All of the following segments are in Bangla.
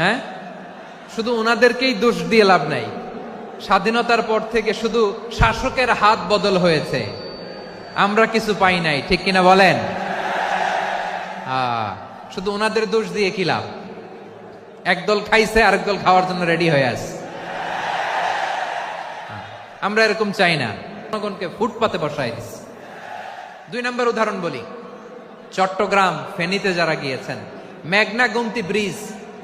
হ্যাঁ? শুধু ওনাদেরকেই দোষ দিয়ে লাভ নাই। স্বাধীনতার পর থেকে শুধু শাসকের হাত বদল হয়েছে। আমরা কিছু পাই নাই, ঠিক কিনা বলেন? শুধু ওনাদের দোষ দিয়ে কি লাভ? একদল খাইছে, আরেক দল খাওয়ার জন্য রেডি হয়ে আছে। আমরা এরকম চাই না। জনগণকে ফুটপাতে বসাই দিছি দুই নম্বর উদাহরণ বলি। চট্টগ্রাম ফেনীতে যারা গিয়েছেন, মেঘনা গুমতি ব্রিজ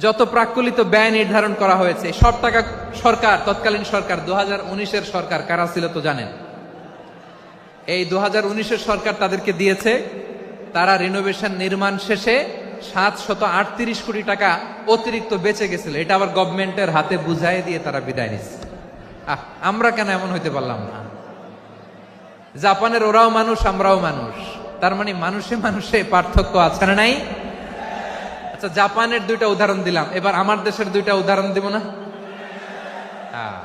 যত প্রাক্কলিত ব্যয় নির্ধারণ করা হয়েছে সব টাকা সরকার তৎকালীন সরকার দু হাজার সরকার কারা ছিল তো জানেন? এই দু হাজার সরকার তাদেরকে দিয়েছে তারা রিনোভেশন নির্মাণ শেষে সাত শত আটত্রিশ কোটি টাকা অতিরিক্ত বেঁচে গেছিল। এটা আবার গভর্নমেন্টের হাতে বুঝাই দিয়ে তারা বিদায় নিচ্ছে আহ, আমরা কেন এমন হইতে পারলাম না? জাপানের ওরাও মানুষ আমরাও মানুষ। তার মানে মানুষে মানুষে পার্থক্য আছে নাই? আচ্ছা জাপানের দুইটা উদাহরণ দিলাম। এবার আমার দেশের দুইটা উদাহরণ দিব না? হ্যাঁ,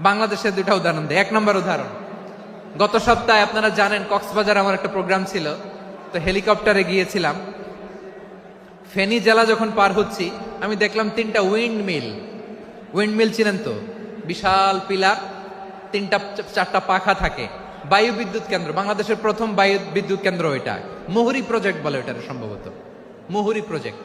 বাংলাদেশের দুইটা উদাহরণ দিই। এক নম্বর উদাহরণ। গত সপ্তাহে আপনারা জানেন কক্সবাজার আমার একটা প্রোগ্রাম ছিল। তো হেলিকপ্টারে গিয়েছিলাম। ফেনী জেলা যখন পার হচ্ছি আমি দেখলাম তিনটা উইন্ড মিল উইন্ড মিল ছিলেন তো? বিশাল পিলার তিনটা চারটা পাখা থাকে। বায়ু বিদ্যুৎ কেন্দ্র বাংলাদেশের প্রথম বায়ু বিদ্যুৎ কেন্দ্র ওইটা। মুহুরি প্রজেক্ট বলে এটা সম্ভবত। মুহুরি প্রজেক্ট।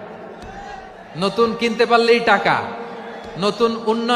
নতুন কিনতে পারলেই টাকা নতুন উন্নয়ন